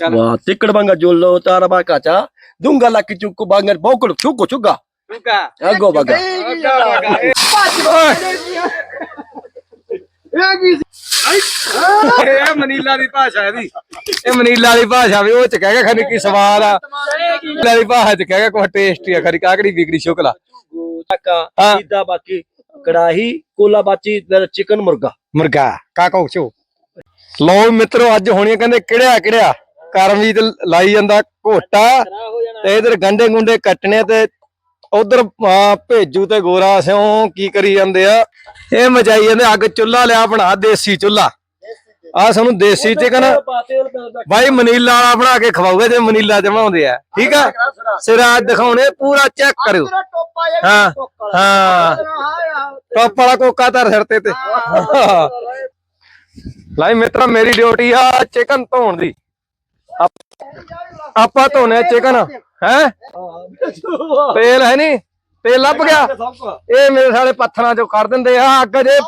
ਚੱਲ। Wah, tikar bangga jolo tara baka cha. Dunga laki cukup banget bokul cukup juga. ਚੁੱਕਾ Ago baga. ਇਹ Manila ਦੀ ਭਾਸ਼ਾ ਇਹਦੀ ਇਹ ਮਨੀਲਾ ਦੀ ਭਾਸ਼ਾ ਵੀ ਉਹ ਚ ਕਹਿ ਗਿਆ ਖਨੀ ਕੀ ਸਵਾਦ ਆ ਮਨੀਲਾ ਦੀ ਭਾਸ਼ਾ ਚ ਕਹਿ ਗਿਆ ਕੋਈ ਟੇਸਟੀ ਆ ਖਰੀ ਕਾਕੜੀ ਵਿਕੜੀ Shukla Taka, Ah. kita baki kerahi, kula baci dan chicken murga. ਮੁਰਗਾ ਕਾਕੋ ਚੋ ਲੋ ਮਿੱਤਰੋ ਅੱਜ ਹੋਣੀਆਂ ਕਹਿੰਦੇ ਕਿਹੜਿਆ ਕਿਹੜਿਆ ਕਰਮਜੀਤ ਲਾਈ ਜਾਂਦਾ ਘੋਟਾ ਤੇ ਇਧਰ ਗੰਡੇ ਗੁੰਡੇ ਕੱਟਣੇ ਤੇ ਉਧਰ ਭੇਜੂ ਤੇ ਗੋਰਾ ਸਿਓ ਕੀ ਕਰੀ ਜਾਂਦੇ ਆ? ਇਹ ਮਚਾਈ ਜਾਂਦੇ ਅੱਗ ਚੁੱਲਾ ਲਿਆ ਬਣਾ ਦੇਸੀ ਚੁੱਲਾ ਆ ਸਾਨੂੰ ਦੇਸੀ ਚਿਕਨ ਬਾਈ ਮਨੀਲਾ ਵਾਲਾ ਬਣਾ ਕੇ ਖਵਾਉਗੇ ਜੇ ਮਨੀਲਾ ਚ ਬਣਾਉਂਦੇ ਆ। ਠੀਕ ਆ? ਸਿਰਾ। ਦਿਖਾਉਣੇ ਪੂਰਾ ਚੈੱਕ ਕਰਿਓ। ਹਾਂ ਹਾਂ। ਟੋਪ ਵਾਲਾ ਕੋਕਾ ਧਰ ਸਿਰ ਤੇ ਤੇ। ਲਾਈ ਮਿੱਤਰਾ ਮੇਰੀ ਡਿਊਟੀ ਆ ਚਿਕਨ ਧੋਣ ਦੀ। ਆਪ- ਧੋਨੇ ਚਿਕਨ ਹੈ? ਤੇਲ ਹੈ ਨਹੀਂ ਤੇਲ ਲੱਭ ਗਿਆ। ਇਹ ਮੇਰੇ ਸਾਲੇ ਪੱਥਰਾਂ ਚੋਂ ਕੱਢ ਦਿੰਦੇ ਆ ਅੱਗ ਜੇ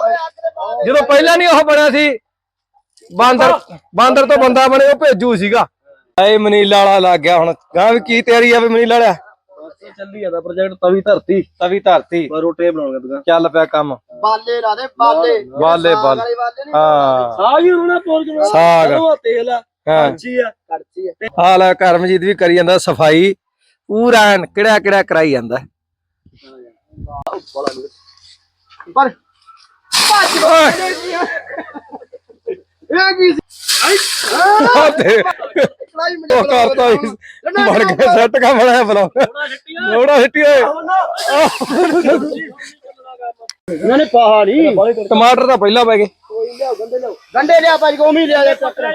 ਜਦੋਂ ਪਹਿਲਾਂ ਨਹੀਂ ਉਹ ਬਣਿਆ ਸੀ ਬਾਂਦਰ ਬਾਂਦਰ ਤੋਂ ਬੰਦਾ ਬਣੇ ਉਹ ਭੇਜੂ ਸੀਗਾ। ਐ ਮਨੀਲਾ ਵਾਲਾ ਲੱਗ ਗਿਆ ਹੁਣ। ਗਾਂ ਵੀ ਕੀ ਤਿਆਰੀ ਆ ਵੀ ਮਨੀਲਾ ਵਾਲਿਆ? ਚੱਲੀ ਜਾਂਦਾ ਪ੍ਰੋਜੈਕਟ ਤਵੀ ਧਰਤੀ। ਤਵੀ ਧਰਤੀ। ਪਰ ਰੋਟੇ ਬਣਾਉਣਗੇ ਦੁਕਾਨ ਚੱਲ ਪਿਆ ਕੰਮ। ਬਾਲੇ ਲਾ ਦੇ ਬਾਲੇ। ਬਾਲੇ ਬਾਲੇ। ਵਾਲੇ ਹਾਂ। ਸਾਗ ਹੀ ਉਹਨਾਂ ਪੋਲ ਜਣਾ ਸਾਗ। ਤੇਲ ਆ। ਹਾਂ। ਆ ਕਰਚੀ ਹਾਲ ਹੈ ਕਰਮਜੀਤ ਵੀ ਕਰੀ ਜਾਂਦਾ ਸਫ਼ਾਈ। ਪੂਰਾ ਐਨ ਕਿਹੜਾ ਕਿਹੜਾ ਕਰਾਈ ਜਾਂਦਾ। ਪਰ ਭੱਜ ਓਏ। ਇਹ ਕੀ ਸੀ? ਉਹ ਤੇ ਕੜਾਈ ਮੈਨੂੰ ਉਹ ਕਰਤਾ ਹੀ ਬਣ ਕੇ ਸੈੱਟ ਕਾ ਬਣਾਇਆ ਬਲਾ। ਲੋੜਾ ਸਿੱਟੀ ਓਏ। ਇਹਨਾਂ ਨੇ ਪਾਹਾ ਨਹੀਂ ਟਮਾਟਰ ਤਾਂ ਪਹਿਲਾਂ ਪੈ ਗਏ। ਗੰਡੇ ਲਿਆ ਭਾਈ ਗੋਮੀ ਲਿਆ ਦੇ ਚੱਕਰ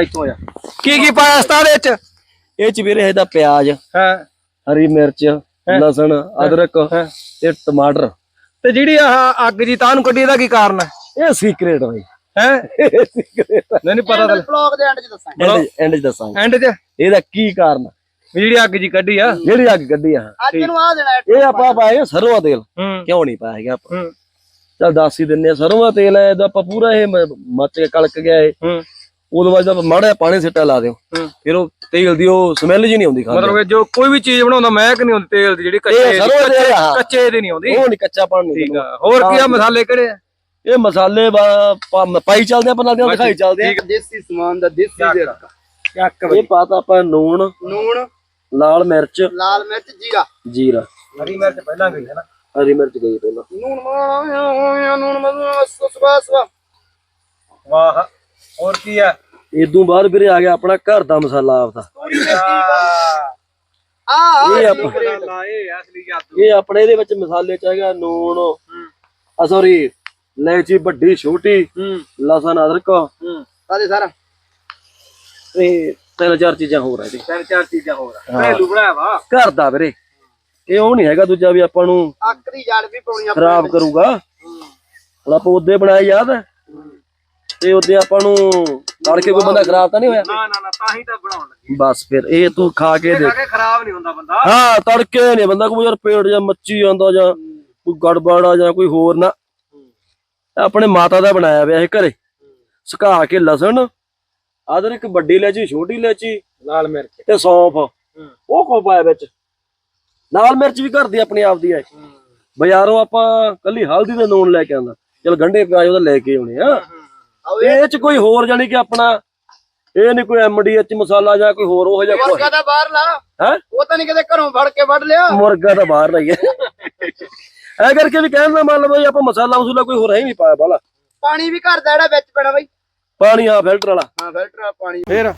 ਇੱਥੋਂ ਆ ਕੀ ਕੀ ਪਾਇਆ ਉਸਤਾਦ ਵਿੱਚ ਇਹ ਚ ਵੀਰੇ ਇਹਦਾ ਪਿਆਜ਼ ਹਾਂ। ਹਰੀ ਮਿਰਚ ਲਸਣ ਅਦਰਕ ਤੇ ਟਮਾਟਰ। ਤੇ ਜਿਹੜੀ ਆਹ ਅੱਗ ਜੀ ਤਾਂ ਨੂੰ ਕੱਢੀ ਇਹਦਾ ਕੀ ਕਾਰਨ ਹੈ ਇਹ ਸੀਕ੍ਰੇਟ ਹੈ? ਸੀਕ੍ਰੇਟ ਨਹੀਂ ਨਹੀਂ ਪਤਾ ਤਾਂ ਬਲੌਗ ਦੇ ਐਂਡ ਚ ਐਂਡ ਦੱਸਾਂਗੇ। ਐਂਡ 'ਚ? ਇਹਦਾ ਕੀ ਕਾਰਨ ਜਿਹੜੀ ਅੱਗ ਜੀ ਕੱਢੀ ਆ। ਜਿਹੜੀ ਅੱਗ ਕੱਢੀ ਆ। ਅੱਜ ਨੂੰ ਆ ਦੇਣਾ ਇਹ ਆਪਾਂ ਪਾਏ ਸਰੋਂ ਦਾ ਤੇਲ। ਹੂੰ। ਕਿਉਂ ਨਹੀਂ ਪਾਇਆ ਹੈਗਾ ਆਪਾਂ? ਹੂੰ। ਚਲ ਦੱਸ ਹੀ ਦਿੰਨੇ ਆ ਸਰੋਂ ਦਾ ਤੇਲ ਹੈ ਇਹਦਾ ਆਪਾਂ ਪੂਰਾ ਇਹ ਮੱਚ ਕੇ ਕਲਕ ਗਿਆ ਇਹ। ਹੂੰ। ਉਦੋਂ ਬਾਅਦ ਜਦੋਂ ਮਾੜਾ ਜਿਹਾ ਪਾਣੀ ਸਿੱਟਾ ਲਾ ਦਿਓ। ਫਿਰ ਉਹ ਤੇਲ ਦੀ ਉਹ ਸਮੈਲ ਜੀ ਨਹੀਂ ਆਉਂਦੀ ਖਾਂਦੇ ਮਤਲਬ ਕਿ ਜੋ ਕੋਈ ਵੀ ਚੀਜ਼ ਬਣਾਉਂਦਾ ਮਹਿਕ ਨਹੀਂ ਹੁੰਦੀ ਤੇਲ ਦੀ ਜਿਹੜੀ ਕੱਚੇ ਆ। ਕੱਚੇ ਦੀ ਨਹੀਂ ਆਉਂਦੀ। ਉਹ ਨਹੀਂ ਕੱਚਾ ਪਾਣੀ ਨਹੀਂ ਠੀਕ ਆ। ਹੋਰ ਕੀ ਆ ਮਸਾਲੇ ਕਿਹੜੇ ਆ? ਇਹ ਮਸਾਲੇ ਪਾਈ ਚੱਲਦੇ ਆਪਾਂ ਨਾਲ ਦੇ ਦਿਖਾਈ ਚੱਲਦੇ ਆ। ਦੇਸੀ ਸਮਾਨ ਦਾ ਦੇਸੀ ਦੇ ਚੱਕ ਇਹ ਪਾਤਾ ਆਪਾਂ ਨੂਣ ਨੂਣ। ਲਾਲ ਮਿਰਚ ਲਾਲ ਮਿਰਚ ਜੀਰਾ। ਜੀਰਾ। ਹਰੀ ਮਿਰਚ ਪਹਿਲਾਂ ਗਈ ਹੈ ਨਾ। ਹਰੀ ਮਿਰਚ ਗਈ ਪਹਿਲਾਂ। ਨੂਣ ਮਾ ਨੂਣ ਮਾ ਸਵਾ ਸਵਾ। ਵਾਹ। ਹੋਰ ਕੀ ਆ? ਇਦੋਂ ਬਾਅਦ ਵੀਰੇ ਆ ਗਿਆ ਆਪਣਾ ਘਰ ਦਾ ਮਸਾਲਾ ਆਪਦਾ। ਆ ਇਹ ਆਪਣੇ ਇਹਦੇ ਵਿੱਚ ਮਸਾਲੇ ਚ ਹੈਗਾ ਨੂਣ ਆ ਸੌਰੀ ਲੈਚੀ ਵੱਡੀ ਛੋਟੀ ਲਸਣ ਅਦਰਕ। ਸਾਦੇ ਸਾਰਾ? ਤੇ ਤਿੰਨ ਚਾਰ ਚੀਜ਼ਾਂ ਹੋਰ ਆ ਇਹਦੇ। ਤਿੰਨ ਚਾਰ ਚੀਜ਼ਾਂ ਹੋਰ ਆ। ਘਰੇਲੂ ਬਣਾਇਆ ਵਾ। ਘਰ ਦਾ ਵੀਰੇ। ਇਹ ਉਹ ਨਹੀਂ ਹੈਗਾ ਦੂਜਾ ਵੀ ਆਪਾਂ ਨੂੰ ਦੀ ਜੜ ਵੀ ਪਾਉਣੀ ਆਪਾਂ ਖਰਾਬ ਕਰੂਗਾ। ਹੁਣ ਆਪਾਂ ਉਹਦੇ ਬਣਾਏ ਯਾਦ ਹੈ? ਤੇ ਉਹਦੇ ਆਪਾਂ ਨੂੰ ਤੜਕੇ ਕੋਈ ਬੰਦਾ ਖਰਾਬ ਤਾਂ ਨਹੀਂ ਹੋਇਆ? ਨਾ ਨਾ ਨਾ ਤਾਂ ਹੀ ਤਾਂ ਬਣਾਉਣ ਲੱਗੇ। ਬਸ ਫਿਰ ਇਹ ਤੂੰ ਖਾ ਕੇ ਦੇਖ। ਕੇ ਖਰਾਬ ਨਹੀਂ ਹੁੰਦਾ ਬੰਦਾ। ਹਾਂ ਤੜਕੇ ਨਹੀਂ ਬੰਦਾ ਕੋਈ ਯਾਰ ਪੇਟ ਜਾਂ ਮੱਚੀ ਜਾਂਦਾ ਜਾਂ ਕੋਈ ਗੜਬੜ ਆ ਜਾਂ ਕੋਈ ਹੋਰ ਨਾ। ਆਪਣੇ ਮਾਤਾ ਦਾ ਬਣਾਇਆ ਹੋਇਆ ਇਹ ਘਰੇ। ਸੁਕਾ ਕੇ ਲਸਣ ਅਦਰਕ ਵੱਡੀ ਇਲਾਚੀ ਛੋਟੀ ਇਲਾਚੀ ਲਾਲ ਮਿਰਚ। ਤੇ ਸੌਂਫ। ਉਹ ਕੋ ਪਾਇਆ ਵਿੱਚ? ਲਾਲ ਮਿਰਚ ਵੀ ਘਰ ਦੀ ਆਪਣੀ ਆਪ ਦੀ ਹੈ। ਬਾਜ਼ਾਰੋਂ ਆਪਾਂ ਕੱਲੀ ਹਲਦੀ ਤੇ ਨੂਣ ਲੈ ਕੇ ਆਂਦਾ ਚਲ ਗੰਢੇ ਪਿਆਜ਼ ਉਹਦਾ ਲੈ ਕੇ ਆਉਣੇ ਆ। ਇਹ ਚ ਕੋਈ ਹੋਰ ਜਾਨੀ ਕਿ ਆਪਣਾ ਇਹ ਨਹੀਂ ਕੋਈ ਐਮਡੀਐਚ ਮਸਾਲਾ ਜਾਂ ਕੋਈ ਹੋਰ ਉਹ ਜਿਹਾ ਕੋਈ ਮੁਰਗਾ ਦਾ ਬਾਹਰ ਲਾ। ਹੈ? ਉਹ ਤਾਂ ਨਹੀਂ ਕਿਤੇ ਘਰੋਂ ਫੜ ਕੇ ਵੱਢ ਲਿਆ। ਮੁਰਗਾ ਤਾਂ ਬਾਹਰ ਲਈ ਹੈ ਐ ਕਰਕੇ ਵੀ ਕਹਿਣ ਦਾ ਮਤਲਬ ਹੈ ਆਪਾਂ ਮਸਾਲਾ ਮਸੂਲਾ ਕੋਈ ਹੋਰ ਹੈ ਹੀ ਨਹੀਂ ਪਾਇਆ ਬਾਲਾ ਪਾਣੀ ਵੀ ਘਰ ਦਾ ਜਿਹੜਾ ਵਿੱਚ ਪੈਣਾ ਬਾਈ। ਪਾਣੀ ਆ ਫਿਲਟਰ ਵਾਲਾ। ਹਾਂ ਫਿਲਟਰ ਵਾਲਾ ਪਾਣੀ। ਫੇਰ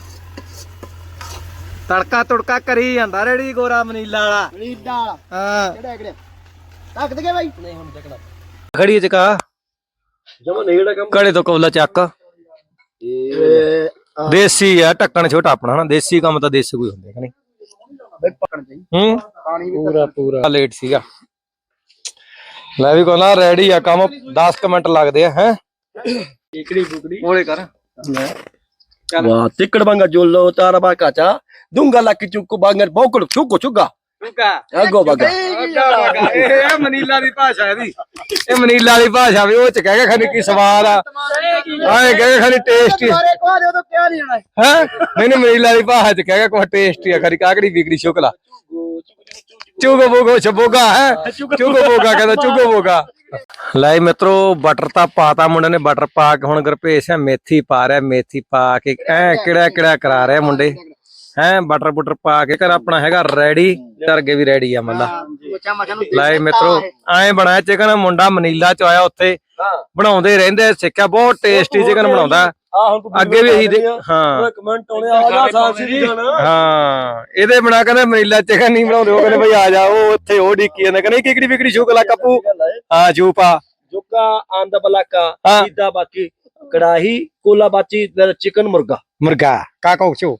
ਤੜਕਾ ਤੁੜਕਾ ਕਰੀ ਜਾਂਦਾ ਰੇੜੀ ਗੋਰਾ ਮਨੀਲਾ ਵਾਲਾ। ਨੀਡਾ ਵਾਲਾ। ਹਾਂ। ਕਿਹੜਾ ਕਿਹੜਾ? ਤੱਕ ਦੇ ਬਾਈ। ਖੜੀ ਚਕਾ ਜਮਾ ਨੇੜਾ ਕੰਮ ਕੜੇ ਤੋਂ ਕੋਲਾ ਚੱਕ। ਇਹ ਦੇਸੀ ਆ ਢੱਕਣ ਛੋਟਾ ਆਪਣਾ ਹਨਾ ਦੇਸੀ ਕੰਮ ਤਾਂ ਦੇਸੀ ਕੋਈ ਹੁੰਦੇ ਕਿ ਨਹੀਂ। ਬਈ ਪਕੜ ਜਾਈ ਹੂੰ। ਪਾਣੀ ਵੀ ਪੂਰਾ ਪੂਰਾ। ਲੇਟ ਸੀਗਾ। ਲੈ ਵੀ ਕੋਲਾ ਰੈਡੀ ਆ ਕੰਮ 10 ਕੁ ਮਿੰਟ ਲੱਗਦੇ ਆ ਹੈ? ਇਕੜੀ ਬੁਕੜੀ ਕੋਲੇ ਕਰ। Wah, tikar bangga jolo tara baka cha. Dunga laki cukup banget bokul cukup juga. ਆ ਗੋਬਗਾ ਇਹ ਮਨੀਲਾ ਦੀ ਭਾਸ਼ਾ ਇਹਦੀ। ਇਹ ਮਨੀਲਾ ਵਾਲੀ ਭਾਸ਼ਾ ਵੀ ਉਹ ਚ ਕਹਿ ਕੇ ਖਾਣੀ ਕੀ ਸਵਾਦ ਆ। ਆਏ ਕਹੇ ਖਾਣੀ ਟੇਸਟੀ ਹੈ? ਮੈਨੂੰ ਮਨੀਲਾ ਵਾਲੀ ਭਾਸ਼ਾ ਚ ਕਹਿ ਕੇ ਕੋਈ ਟੇਸਟੀ ਆ। ਖਰੀ ਕਾਕੜੀ ਵਿਗੜੀ ਸ਼ੋਕਲਾ। ਚੁਗੋ ਬੋਗੋ ਛਬੋਗਾ ਹੈ? ਚੁਗੋ ਬੋਗਾ ਕਹਿੰਦਾ ਚੁਗੋ ਬੋਗਾ। ਲੈ ਮਿੱਤਰੋ ਬਟਰ ਤਾਂ ਪਾਤਾ ਮੁੰਡੇ ਨੇ। ਬਟਰ ਪਾ ਕੇ ਹੁਣ ਗੁਰਪੇਸ਼ ਹੈ ਮੇਥੀ ਪਾ ਰਿਹਾ ਮੇਥੀ ਪਾ ਕੇ ਐ ਕਿਹੜਾ ਕਿਹੜਾ ਕਰਾ ਰਿਹਾ ਮੁੰਡੇ। ਹੈ ਬਟਰ ਬੁਟਰ ਪਾ ਕੇ ਘਰ ਆਪਣਾ ਹੈਗਾ ਰੈਡੀ ਤਰਗੇ ਵੀ ਰੈਡੀ ਆ ਮੱਲਾ ਲਾਏ ਮਿੱਤਰੋ ਐ ਬਣਾਇਆ ਚਿਕਨ ਮੁੰਡਾ ਮਨੀਲਾ ਚ ਆਇਆ ਉੱਥੇ। ਬਣਾਉਂਦੇ ਰਹਿੰਦੇ ਸਿੱਖਿਆ ਬਹੁਤ ਟੇਸਟੀ ਚਿਕਨ ਬਣਾਉਂਦਾ। ਅੱਗੇ ਵੀ ਇਹੀ ਹਾਂ। ਕਮੈਂਟ ਆਉਣੇ ਆ ਜਾ ਸਾਸੀ ਹਾਂ ਇਹਦੇ ਬਣਾ ਕਹਿੰਦੇ ਮਨੀਲਾ ਚਿਕਨ ਨਹੀਂ ਬਣਾਉਂਦੇ ਉਹ ਕਹਿੰਦੇ ਭਈ ਆ ਜਾ ਉਹ ਉੱਥੇ ਉਹ ਡੀਕੀ ਜਾਂਦੇ ਕਹਿੰਦੇ ਕਿਕੜੀ ਵਿਕੜੀ ਸ਼ੋਕਲਾ ਕੱਪੂ। ਹਾਂ ਜੂਪਾ। ਜੁਕਾ ਆਂਦਾ ਬਲਾਕਾ ਸੀਦਾ ਬਾਕੀ ਕੜਾਹੀ ਕੋਲਾ ਬਾਚੀ ਚਿਕਨ ਮੁਰਗਾ। ਮੁਰਗਾ ਕਾਕੋ ਚੋ।